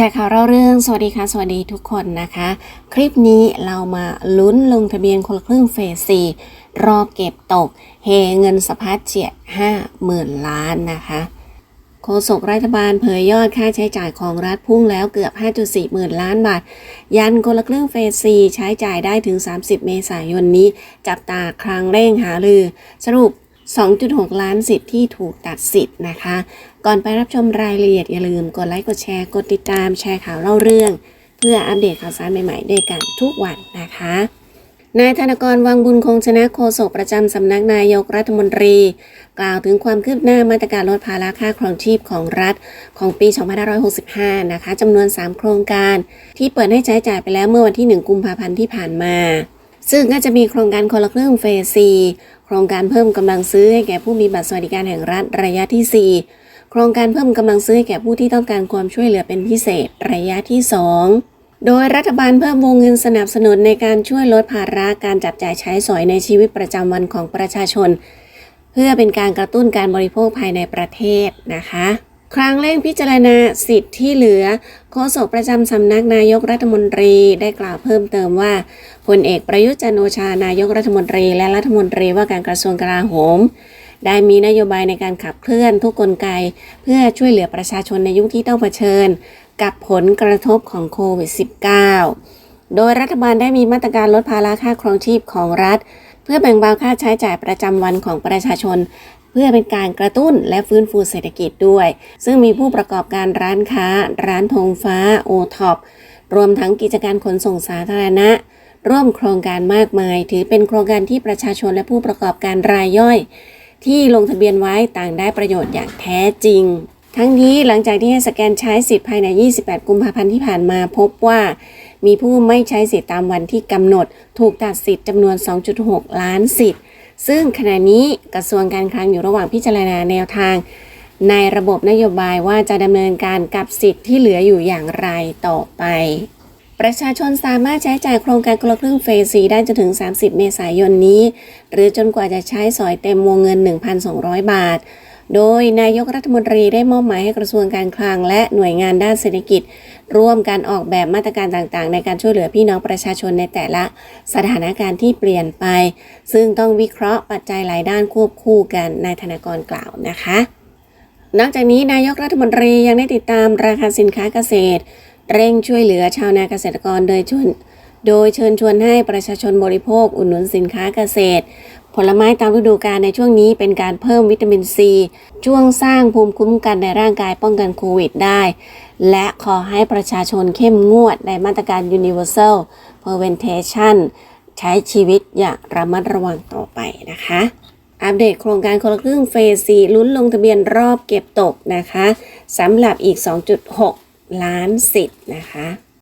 ชร์ข่าวเราเรื่อง สวัสดีค่ะ สวัสดีทุกคนนะคะ คลิปนี้เรามาลุ้นลงทะเบียนคนละครึ่งเฟส4รอบเก็บตก เฮเงินสะพัดเจียด5หมื่นล้านนะคะโฆษกรัฐบาลเผยยอดค่าใช้จ่ายของรัฐพุ่งแล้วเกือบ 5.4 หมื่นล้านบาท ยันคนละครึ่งเฟส4ใช้จ่ายได้ถึง 30 เมษายนนี้ จับตาครั้งเร่งหาลือ สรุป 2.6 ล้านสิทธิ์ที่ถูกตัดสิทธิ์นะคะ ก่อนไปรับชมรายละเอียดอย่าลืมกดไลค์กดแชร์กดติดตามแชร์ข่าวเล่าเรื่อง เพื่ออัปเดตข่าวสารใหม่ๆด้วยกันทุกวันนะคะนายธนกรวังบุญคงชนะโฆษกประจำสำนักนายกรัฐมนตรี กล่าวถึงความคืบหน้ามาตรการลดภาระค่าครองชีพของรัฐของปี 2565 นะคะจำนวน 3 โครงการ ที่เปิดให้ใช้จ่ายไปแล้วเมื่อวันที่ 1 กุมภาพันธ์ที่ผ่านมา ซึ่งก็จะมีโครงการคนละครึ่งเฟส4โครงการเพิ่มกำลังซื้อให้แก่ผู้มีบัตรสวัสดิการแห่งรัฐระยะที่ 4 โครงการเพิ่มกำลังซื้อแก่ผู้ที่ต้องการความช่วยเหลือเป็นพิเศษระยะที่ 2 โดยรัฐบาลเพิ่มวงเงินสนับสนุนในการช่วยลดภาระการจับจ่ายใช้สอยในชีวิตประจำวันของประชาชน เพื่อเป็นการกระตุ้นการบริโภคภายในประเทศนะคะ ครั้งเร่งพิจารณาสิทธิ์ที่เหลือโฆษกประจำสำนักนายกรัฐมนตรีได้กล่าวเพิ่มเติมว่าพลเอกประยุทธ์จันโอชานายกรัฐมนตรี และรัฐมนตรีว่าการกระทรวงกลาโหม ได้มีนโยบายในการขับเคลื่อนทุกกลไก เพื่อช่วยเหลือประชาชนในยุคที่ต้องเผชิญ กับผลกระทบของโควิด -19 โดยรัฐบาลได้มีมาตรการลดภาระค่าครองชีพของรัฐ เพื่อแบ่งเบาค่าใช้จ่ายประจำวันของประชาชนเพื่อเป็นการกระตุ้นและฟื้นฟูเศรษฐกิจด้วย ซึ่งมีผู้ประกอบการร้านค้า ร้านธงฟ้า โอท็อป รวมทั้งกิจการขนส่งสาธารณะ ร่วมโครงการมากมาย ถือเป็นโครงการที่ประชาชนและผู้ประกอบการรายย่อย ที่ลงทะเบียนไว้ต่างได้ประโยชน์อย่างแท้จริง ทั้งนี้หลังจากที่ให้สแกนใช้สิทธิ์ภายใน 28 กุมภาพันธ์ที่ผ่านมาพบว่า มีผู้ไม่ใช้สิทธิ์ตามวันที่กำหนด ถูกตัดสิทธิ์จำนวน 2.6 ล้านสิทธิ์ ซึ่งขณะนี้กระทรวงการคลังอยู่ระหว่างพิจารณาแนวทาง ในระบบนโยบายว่าจะดำเนินการกับสิทธิ์ที่เหลืออยู่อย่างไรต่อไป ประชาชนสามารถใช้จ่ายโครงการคนละครึ่งเฟสสีได้จนถึง 30 เมษายนนี้ หรือจนกว่าจะใช้สอยเต็มวงเงิน 1,200 บาท โดยนายกรัฐมนตรีได้มอบหมายให้กระทรวงการคลังและหน่วยงานด้านเศรษฐกิจ ร่วมการออกแบบมาตรการต่างๆ ในการช่วยเหลือพี่น้องประชาชนในแต่ละสถานการณ์ที่เปลี่ยนไป ซึ่งต้องวิเคราะห์ปัจจัยหลายด้านควบคู่กันนายธนากรกล่าวนะคะนอกจากนี้นายกรัฐมนตรียังได้ติดตามราคาสินค้าเกษตร เร่งช่วยเหลือชาวนาเกษตรกรโดยชวนโดยเชิญชวนให้ประชาชนบริโภคอุดหนุนสินค้าเกษตร ผลไม้ตามฤดูกาลในช่วงนี้เป็นการเพิ่มวิตามินซี ช่วงสร้างภูมิคุ้มกันในร่างกายป้องกันโควิดได้ และขอให้ประชาชนเข้มงวดในมาตรการ Universal Prevention ใช้ชีวิตอย่างระมัดระวังต่อไปนะคะ อัปเดตโครงการคนละครึ่งเฟส4ลุ้นลงทะเบียนรอบเก็บตกนะคะสำหรับอีก 2.6 ล้านสิทธิ์นะคะ